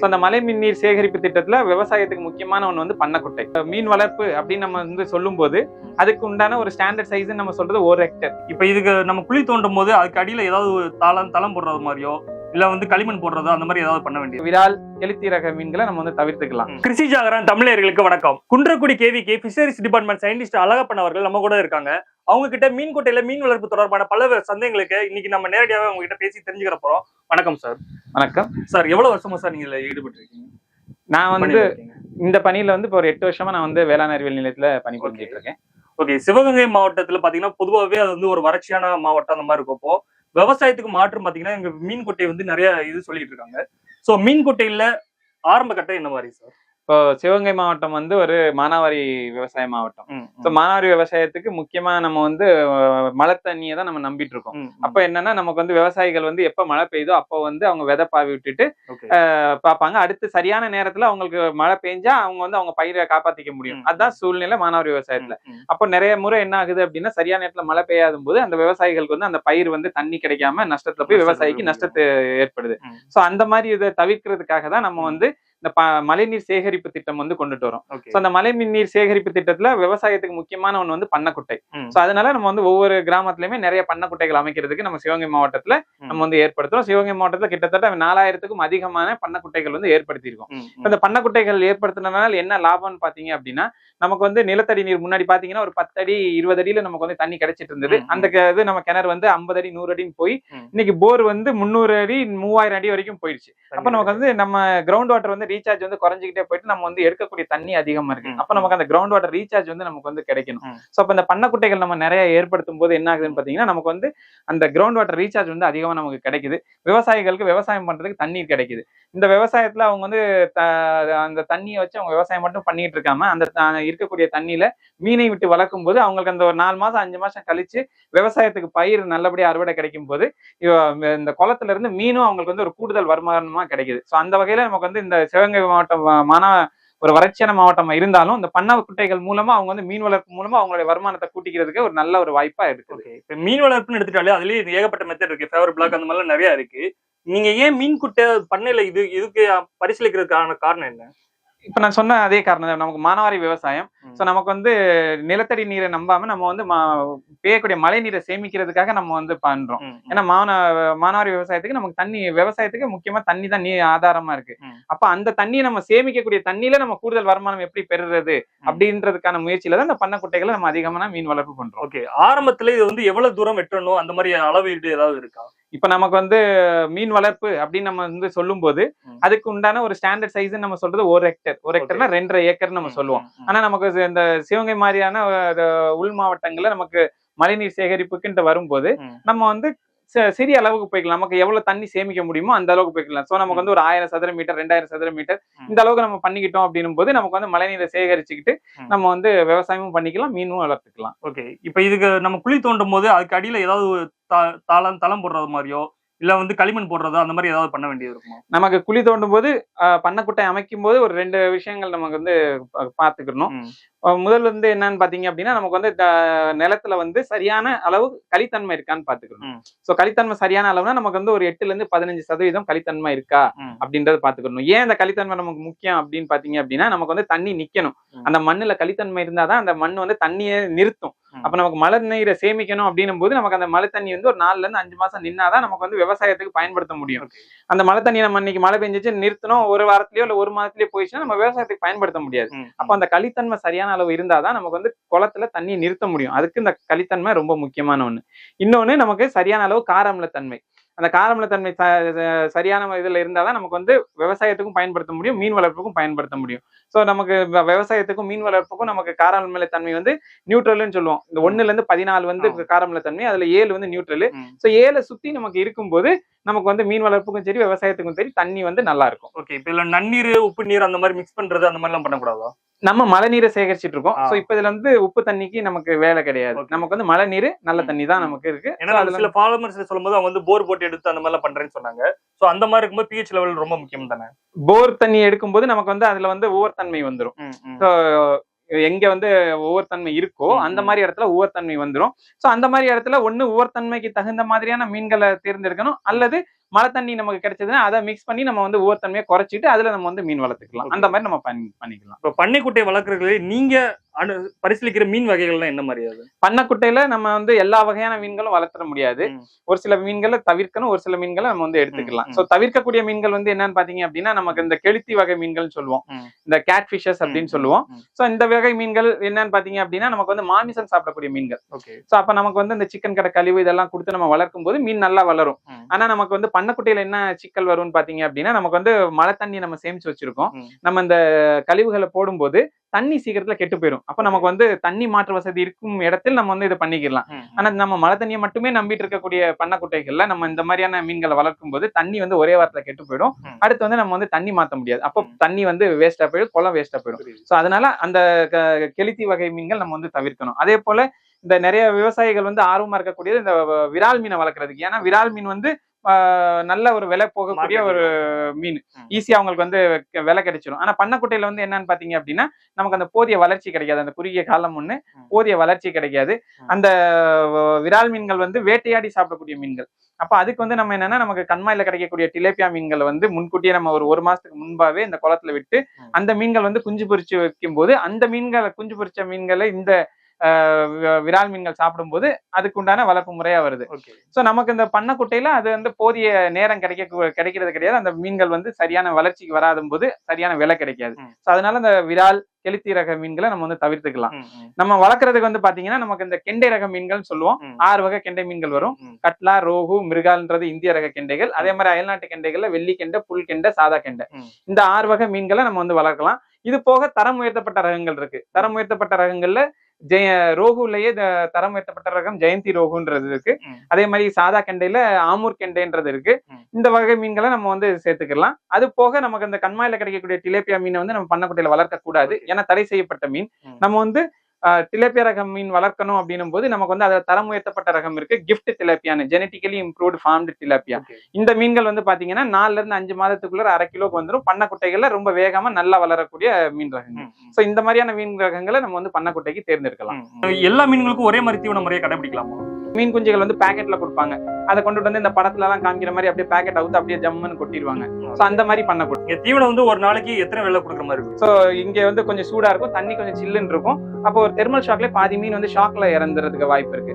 So அந்த மழை மின் நீர் சேகரிப்பு திட்டத்துல விவசாயத்துக்கு முக்கியமான ஒன்று வந்து பண்ணக்குட்டை மீன் வளர்ப்பு அப்படின்னு நம்ம வந்து சொல்லும்போது அதுக்கு உண்டான ஒரு ஸ்டாண்டர்ட் சைஸ் நம்ம சொல்றது ஒரு ஹெக்டர் இப்ப இதுக்கு நம்ம குழி தோண்டும் போது அதுக்கு அடியில ஏதாவது ஒரு தளம் தளம் போடுறது மாதிரியோ இல்ல வந்து களிமண் போடுறதோ அந்த மாதிரி ஏதாவது பண்ண வேண்டியது. விரால் கெளுத்தி ரக மீன்களை நம்ம வந்து தவிர்த்துக்கலாம். கிருஷி ஜாகரன் தமிழர்களுக்கு வணக்கம். குன்றக்குடி கேவிக்கு பிஷரிஸ் டிபார்ட்மெண்ட் சயின்டிஸ்ட் அழகப்பன் அவர்கள் நம்ம கூட இருக்காங்க. அவங்க கிட்ட மீன் கொட்டையில மீன் வளர்ப்பு தொடர்பான பல சந்தேகங்களுக்கு இன்னைக்கு நம்ம நேரடியாவே அவங்க கிட்ட பேசி தெரிஞ்சுக்கிற போறோம். வணக்கம் சார் வணக்கம். சார் எவ்வளவு வருஷமா சார் நீங்க ஈடுபட்டு இருக்கீங்க நான் வந்து இந்த பணியில வந்து இப்போ ஒரு எட்டு வருஷமா நான் வந்து வேளாண் அறிவியல் நிலையத்துல பணி புரிஞ்சிட்டு இருக்கேன். ஓகே சிவகங்கை மாவட்டத்துல பாத்தீங்கன்னா பொதுவாகவே அது வந்து ஒரு வறட்சியான மாவட்டம் அந்த மாதிரி இருக்கும். அப்போ விவசாயத்துக்கு மாற்றம் பாத்தீங்கன்னா எங்க மீன் கொட்டை வந்து நிறைய இது சொல்லிட்டு இருக்காங்க. சோ மீன் கொட்டையில ஆரம்ப கட்டம் என்ன மாதிரி சார் இப்போ சிவகங்கை மாவட்டம் வந்து ஒரு மானாவாரி விவசாய மாவட்டம். ஸோ மானாவாரி விவசாயத்துக்கு முக்கியமா நம்ம வந்து மழை தண்ணியை தான் நம்ம நம்பிட்டு இருக்கோம். அப்ப என்னன்னா நமக்கு வந்து விவசாயிகள் வந்து எப்ப மழை பெய்யுதோ அப்போ வந்து அவங்க விதை பாவி விட்டுட்டு பார்ப்பாங்க. அடுத்து சரியான நேரத்துல அவங்களுக்கு மழை பெஞ்சா அவங்க வந்து அவங்க பயிரை காப்பாத்திக்க முடியும். ம். அதான் சூழ்நிலை மானாவாரி விவசாயத்துல. அப்போ நிறைய முறை என்ன ஆகுது அப்படின்னா சரியான நேரத்துல மழை பெய்யாத போது அந்த விவசாயிகளுக்கு வந்து அந்த பயிர் வந்து தண்ணி கிடைக்காம நஷ்டத்துல போய் விவசாயிக்கு நஷ்டத்தை ஏற்படுது. சோ அந்த மாதிரி இதை தவிர்க்கிறதுக்காக தான் நம்ம வந்து இந்த ப- மழைநீர் சேகரிப்பு திட்டம் வந்து கொண்டுட்டு வரோம். சோ அந்த மழை நீர் சேகரிப்பு திட்டத்துல விவசாயத்துக்கு முக்கியமான ஒண்ணு வந்து பண்ணக்குட்டை. சோ அதனால நம்ம வந்து ஒவ்வொரு கிராமத்துலயுமே நிறைய பண்ணக்குட்டைகள் அமைக்கிறதுக்கு நம்ம சிவகங்கை மாவட்டத்துல நம்ம வந்து ஏற்படுத்துறோம். சிவகங்கை மாவட்டத்துல கிட்டத்தட்ட நாலாயிரத்துக்கும் அதிகமான பண்ணக்குட்டைகள் வந்து ஏற்படுத்தியிருக்கோம். இந்த பண்ணக்குட்டைகள் ஏற்படுத்தினதுனால என்ன லாபம்னு பாத்தீங்க அப்படின்னா நமக்கு வந்து நிலத்தடி நீர் முன்னாடி பாத்தீங்கன்னா ஒரு பத்து அடி இருபது அடியில நமக்கு வந்து தண்ணி கிடைச்சிட்டு இருந்தது அந்த இது நம்ம கிணறு வந்து ஐம்பது அடி நூறு அடின்னு போய். இன்னைக்கு போர் வந்து முந்நூறு அடி மூவாயிரம் அடி வரைக்கும் போயிடுச்சு. அப்ப நமக்கு வந்து நம்ம கிரவுண்ட் வாட்டர் வந்து ரீசார்ஜ் வந்து குறைஞ்சிக்கிட்டே போயிட்டு நம்ம வந்து எடுக்கக்கூடிய தண்ணி அதிகமா இருக்கு. அப்ப நமக்கு அந்த கிரவுண்ட் வாட்டர் ரீசார்ஜ் வந்து நமக்கு வந்து கிடைக்கணும். சோ அப்ப இந்த பண்ணக்குட்டைகள் நம்ம நிறைய ஏற்படுத்தும் போது என்ன ஆகுதுன்னு பாத்தீங்கன்னா நமக்கு வந்து அந்த கிரவுண்ட் வாட்டர் ரீசார்ஜ் வந்து அதிகமா நமக்கு கிடைக்குது. விவசாயிகளுக்கு விவசாயம் பண்றதுக்கு தண்ணீர் கிடைக்குது. இந்த விவசாயத்துல அவங்க வந்து அந்த தண்ணியை வச்சு அவங்க விவசாயம் மட்டும் பண்ணிட்டு இருக்காம அந்த இருக்கக்கூடிய தண்ணியில மீனை விட்டு வளர்க்கும் போது அவங்களுக்கு அந்த ஒரு நாலு மாசம் அஞ்சு மாசம் கழிச்சு விவசாயத்துக்கு பயிர் நல்லபடியா அறுவடை கிடைக்கும் போது இந்த குளத்துல இருந்து மீனும் அவங்களுக்கு வந்து ஒரு கூடுதல் வருமானமா கிடைக்குது. சோ அந்த வகையில நமக்கு வந்து இந்த சிவகங்கை மாவட்டம் மானா ஒரு வறட்சியான மாவட்டமா இருந்தாலும் இந்த பண்ணை குட்டைகள் மூலமா அவங்க வந்து மீன் வளர்ப்பு மூலமா அவங்களுடைய வருமானத்தை கூட்டிக்கிறதுக்கு ஒரு நல்ல ஒரு வாய்ப்பா இருக்கு இப்போ மீன் வளர்ப்புன்னு எடுத்துட்டாலே அதுலயே ஏகப்பட்ட மெத்தட் இருக்கு. ஃபேவர் பிளாக் அந்த மாதிரிலாம் நிறைய இருக்கு. நீங்க ஏன் மீன் குட்டை பண்ணையில இது இதுக்கு பரிசீலிக்கிறதுக்கான காரணம் என்ன? இப்ப நான் சொன்ன அதே காரணம். நமக்கு மானாவாரி விவசாயம். சோ நமக்கு வந்து நிலத்தடி நீரை நம்பாம நம்ம வந்து பெய்யக்கூடிய மழை நீரை சேமிக்கிறதுக்காக நம்ம வந்து பண்றோம். ஏன்னா மானா மானாவாரி விவசாயத்துக்கு நமக்கு தண்ணி விவசாயத்துக்கு முக்கியமா தண்ணி தான் நீ ஆதாரமா இருக்கு. அப்ப அந்த தண்ணியை நம்ம சேமிக்கக்கூடிய தண்ணியில நம்ம கூடுதல் வருமானம் எப்படி பெறுறது அப்படின்றதுக்கான முயற்சியில தான் இந்த பண்ணக்குட்டைகளை நம்ம அதிகமான மீன் வளர்ப்பு பண்றோம் ஓகே ஆரம்பத்துல இது வந்து எவ்வளவு தூரம் வெட்டணும் அந்த மாதிரி அளவீடு ஏதாவது இருக்கா இப்ப நமக்கு வந்து மீன் வளர்ப்பு அப்படின்னு நம்ம வந்து சொல்லும்போது ம். அதுக்கு உண்டான ஒரு ஸ்டாண்டர்ட் சைஸ் நம்ம சொல்றது ஒரு ஹெக்டர் ஒரு ஹெக்டர்னா ரெண்டரை ஏக்கர் நம்ம சொல்லுவோம். ஆனா நமக்கு இந்த சிவகங்கை மாதிரியான உள் மாவட்டங்கள்ல நமக்கு மழைநீர் சேகரிப்புக்குன்ட்டு வரும்போது. நம்ம வந்து சிறிய அளவுக்கு போய்க்கலாம். நமக்கு எவ்வளவு தண்ணி சேமிக்க முடியுமோ அந்த அளவுக்கு போய்க்கலாம். சோ நமக்கு வந்து ஒரு ஆயிரம் சதுர மீட்டர் ரெண்டாயிரம் சதுர மீட்டர். இந்த அளவுக்கு நம்ம பண்ணிக்கிட்டோம் அப்படின்னும் போது நமக்கு வந்து மழைநீரை சேகரிச்சுக்கிட்டு. நம்ம வந்து விவசாயமும் பண்ணிக்கலாம் மீனும் வளர்த்துக்கலாம். ஓகே இப்ப இதுக்கு நம்ம குழி தோண்டும் போது அதுக்கு அடியில ஏதாவது தளம் தளம் போடுறது மாதிரியோ இல்ல வந்து களிமண் போடுறதோ அந்த மாதிரி ஏதாவது பண்ண வேண்டியது இருக்குமா? நமக்கு குழி தோண்டும் போது பண்ணக்குட்டை அமைக்கும் போது ஒரு ரெண்டு விஷயங்கள் நமக்கு வந்து பாத்துக்கணும் முதல்ல வந்து என்னன்னு பாத்தீங்க அப்படின்னா நமக்கு வந்து நிலத்துல வந்து சரியான அளவு களித்தன்மை இருக்கான்னு பாத்துக்கணும். சோ களித்தன்மை சரியான அளவுனா நமக்கு வந்து ஒரு எட்டுல இருந்து பதினஞ்சு சதவீதம் களித்தன்மை இருக்கா. அப்படின்றத பாத்துக்கணும் ஏன் அந்த களித்தன்மை நமக்கு முக்கியம் அப்படின்னு பாத்தீங்க அப்படின்னா நமக்கு வந்து தண்ணி நிக்கணும். அந்த மண்ணுல களித்தன்மை இருந்தாதான் அந்த மண் வந்து தண்ணியை நிறுத்தும். அப்ப நமக்கு மழை நீரை சேமிக்கணும் அப்படின்னும் போது நமக்கு அந்த மழை தண்ணி வந்து ஒரு நாலுல இருந்து அஞ்சு மாசம் நின்னாதான் நமக்கு வந்து விவசாயத்துக்கு பயன்படுத்த முடியும். அந்த மழை தண்ணி நம்ம இன்னைக்கு மழை பெஞ்சிச்சு நிறுத்தணும் ஒரு வாரத்திலயோ இல்ல ஒரு மாதத்திலயோ போயிடுச்சுன்னா நம்ம விவசாயத்துக்கு பயன்படுத்த முடியாது அப்ப அந்த களித்தன்மை சரியான அளவு இருந்தாதான் நமக்கு வந்து குளத்துல தண்ணி நிறுத்த முடியும். அதுக்கு இந்த களித்தன்மை ரொம்ப முக்கியமான ஒண்ணு. இன்னொன்னு நமக்கு சரியான அளவு காரம்லத்தன்மை அந்த காரம்லத்தன்மை ச- ச- சரியான இதுல இருந்தாதான் நமக்கு வந்து விவசாயத்துக்கும் பயன்படுத்த முடியும் மீன் வளர்ப்புக்கும் பயன்படுத்த முடியும். சோ நமக்கு விவசாயத்துக்கும் மீன் வளர்ப்புக்கும் நமக்கு காரம்லத்தன்மை வந்து நியூட்ரல்னு சொல்லுவோம் இந்த ஒண்ணுல இருந்து பதினாலு வந்து ஆமா. காரம்லத்தன்மை அதுல ஏழு வந்து நியூட்ரல். சோ ஏழை சுத்தி நமக்கு இருக்கும்போது நமக்கு வந்து மீன் வளர்ப்புக்கும் சரி விவசாயத்துக்கும் சரி தண்ணி வந்து நல்லா இருக்கும் ஓகே இப்ப இதுல நன்னீர் உப்பு நீர் அந்த மாதிரி மிக்ஸ் பண்றது அந்த மாதிரி எல்லாம் பண்ணக்கூடாதா நம்ம மழை நீரை சேகரிச்சிட்டு இருக்கோம். சோ இப்ப இதுல வந்து உப்பு தண்ணிக்கு நமக்கு வேலை கிடையாது. நமக்கு வந்து மழை நீர் நல்ல. தண்ணி தான் நமக்கு இருக்கு ஏன்னா சில ஃபார்மர்ஸ் சொல்லும்போது அவங்க வந்து போர் போட்டு எடுத்து அந்த மாதிரி எல்லாம் பண்றேன்னு சொன்னாங்க சோ அந்த மாதிரி இருக்கும்போது பிஹெச் லெவல் ரொம்ப முக்கியம் தானே போர் தண்ணி எடுக்கும்போது நமக்கு வந்து அதுல வந்து ஒவ்வொரு தன்மை வந்துரும். ம், ம். So, எங்க வந்து ஒவ்வொரு தன்மை இருக்கோ அந்த. மாதிரி இடத்துல ஒவ்வொரு தன்மை வந்துரும். சோ அந்த மாதிரி இடத்துல ஒண்ணு ஒவ்வொரு தன்மைக்கு தகுந்த மாதிரியான மீன்களை தேர்ந்தெடுக்கணும். அல்லது மழை தண்ணி நமக்கு கிடைச்சதுன்னா அதை மிக்ஸ் பண்ணி நம்ம வந்து உவர்த்தன்மையை குறைச்சிட்டு அதுல நம்ம வந்து மீன் வளர்த்துக்கலாம். அந்த மாதிரி நம்ம பண்ணி பண்ணிக்கலாம். இப்போ பண்ணைக்குட்டை வளர்க்குறதுல நீங்க பரிசீலிக்கிற மீன் வகைகள்லாம் என்ன மாதிரி அது? பண்ணக்குட்டையில நம்ம வந்து எல்லா வகையான மீன்களும் வளர்த்துற முடியாது. ஒரு சில மீன்களை தவிர்க்கணும் ஒரு சில மீன்களை நம்ம வந்து எடுத்துக்கலாம். சோ தவிர்க்கக்கூடிய மீன்கள் வந்து என்னன்னு பாத்தீங்க அப்படின்னா நமக்கு இந்த கெளுத்தி வகை மீன்கள் சொல்லுவோம். இந்த கேட் ஃபிஷஸ் அப்படின்னு சொல்லுவோம். சோ இந்த வகை மீன்கள் என்னன்னு பாத்தீங்க அப்படின்னா நமக்கு வந்து மாமிசம் சாப்பிடக்கூடிய மீன்கள். ஓகே. சோ அப்ப நமக்கு வந்து இந்த சிக்கன் கடை கழிவு இதெல்லாம் கொடுத்து நம்ம வளர்க்கும் போது மீன் நல்லா வளரும். ஆனா நமக்கு வந்து பண்ணக்குட்டையில என்ன சிக்கல் வரும்னு பாத்தீங்க அப்படின்னா நமக்கு வந்து மழை தண்ணி நம்ம சேமிச்சு வச்சிருக்கோம். நம்ம இந்த கழிவுகளை போடும்போது தண்ணி சீக்கிரத்துல கெட்டு போயிடும் அப்ப நமக்கு வந்து தண்ணி மாற்று வசதி இருக்கும் இடத்தில் நம்ம வந்து இதை பண்ணிக்கலாம் ஆனா நம்ம மழை தண்ணியை மட்டுமே நம்பிட்டு இருக்கக்கூடிய பண்ணக்குட்டைகள்ல நம்ம இந்த மாதிரியான மீன்களை வளர்க்கும் போது தண்ணி வந்து ஒரே வாரத்துல கெட்டு போயிடும். அடுத்து வந்து நம்ம வந்து தண்ணி மாத்த முடியாது. அப்போ. தண்ணி வந்து வேஸ்டா போயிடும் குளம் வேஸ்டா போயிடும். சோ அதனால அந்த கெளுத்தி வகை மீன்கள் நம்ம வந்து தவிர்க்கணும். அதே போல இந்த நிறைய விவசாயிகள் வந்து ஆர்வமா இருக்கக்கூடியது இந்த விரால் மீனை வளர்க்கறதுக்கு. ஏன்னா விரால் மீன் வந்து நல்ல ஒரு விலை போகக்கூடிய ஒரு மீன். ஈஸியா அவங்களுக்கு வந்து விலை கிடைச்சிடும் ஆனா பண்ணக்குட்டையில வந்து என்னன்னு பாத்தீங்க அப்படின்னா நமக்கு அந்த போதிய வளர்ச்சி கிடைக்காது அந்த குறுகிய காலம் ஒண்ணு. போதிய வளர்ச்சி கிடைக்காது. அந்த விரால் மீன்கள் வந்து வேட்டையாடி சாப்பிடக்கூடிய மீன்கள் அப்ப அதுக்கு வந்து நம்ம என்னன்னா நமக்கு கண்மாயில கிடைக்கக்கூடிய டிலேப்பியா மீன்களை வந்து முன்கூட்டியே நம்ம ஒரு ஒரு மாசத்துக்கு முன்பாவே இந்த குளத்துல விட்டு. அந்த மீன்கள் வந்து குஞ்சு பொரிச்சு வைக்கும் போது அந்த மீன்களை குஞ்சு பொரிச்ச மீன்களை இந்த விரால் மீன்கள் சாப்பிடும்போது அதுக்கு உண்டான வளர்ப்பு முறையா வருது. சோ நமக்கு இந்த பண்ணக்குட்டையில அது வந்து போதிய நேரம் கிடைக்க கிடைக்கிறது கிடையாது. அந்த மீன்கள் வந்து சரியான வளர்ச்சிக்கு வராத போது சரியான விலை கிடைக்காது. சோ அதனால இந்த விரால் கெளுத்தி ரக மீன்களை நம்ம வந்து தவிர்த்துக்கலாம். நம்ம வளர்க்கறதுக்கு வந்து பாத்தீங்கன்னா நமக்கு இந்த கெண்டை ரக மீன்கள் சொல்லுவோம். ஆறு வகை கெண்டை மீன்கள் வரும். கட்லா ரோகு மிருகால்ன்றது இந்திய ரக கெண்டைகள். அதே மாதிரி அயல்நாட்டு கெண்டைகள்ல வெள்ளி கெண்டை புல் கெண்டை சாதா கெண்டை. இந்த ஆறு வகை மீன்களை நம்ம வந்து வளர்க்கலாம். இது போக தரம் உயர்த்தப்பட்ட ரகங்கள் இருக்கு. தரம் உயர்த்தப்பட்ட ரகங்கள்ல ஜெய ரோகுலயே இந்த தரம் உயர்த்தப்பட்ட ரகம் ஜெயந்தி ரோகுன்றது இருக்கு. அதே மாதிரி சாதா கெண்டையில ஆமூர் கெண்டைன்றது இருக்கு. இந்த வகை மீன்களை நம்ம வந்து சேர்த்துக்கலாம் அது போக நமக்கு இந்த கண்மாயில கிடைக்கக்கூடிய டிலேப்பியா மீனை வந்து நம்ம பண்ணக்குட்டையில வளர்க்க கூடாது ஏன்னா தடை செய்யப்பட்ட மீன். நம்ம வந்து திலேப்பியா ரகம் மீன் வளர்க்கணும் அப்படின்னும் போது நமக்கு வந்து அதில் தரம் உயர்த்தப்பட்ட ரகம் இருக்கு. கிஃப்ட் திலேப்பியான்னு ஜெனட்டிக்கலி இம்ப்ரூவ்டு ஃபார்ம்டு திலேப்பியா. இந்த மீன்கள் வந்து பாத்தீங்கன்னா நாலுல இருந்து அஞ்சு மாதத்துக்குள்ள அரை கிலோக்கு வந்துடும் பண்ணக்குட்டைகள்ல ரொம்ப வேகமா நல்லா வளரக்கூடிய மீன் ரகங்கள். சோ இந்த மாதிரியான மீன் ரகங்களை நம்ம வந்து பண்ணக்குட்டைக்கு தேர்ந்தெடுக்கலாம். எல்லா மீன்களுக்கும் ஒரே மாதிரி தீவன முறையை கடைபிடிக்கலாமா? மீன் குஞ்சுகள் வந்து பாக்கெட்ல கொடுப்பாங்க. அதை கொண்டுட்டு வந்து இந்த படத்துல எல்லாம் காமிக்கிற மாதிரி அப்படியே பாக்கெட் அவுத்து அப்படியே ஜம்முன்னு கொட்டிடுவாங்க. சோ அந்த மாதிரி பண்ணக்கூடாது இங்க தீவனம் வந்து ஒரு நாளைக்கு எத்தனை வேலை கொடுக்குற மாதிரி இருக்கு சோ இங்க வந்து கொஞ்சம் சூடா இருக்கும் தண்ணி கொஞ்சம் சில்லுன்னு இருக்கும். அப்போ ஒரு தெர்மல் ஷாக்ல பாதி மீன் வந்து ஷாக்ல இறந்துறதுக்கு வாய்ப்பு இருக்கு.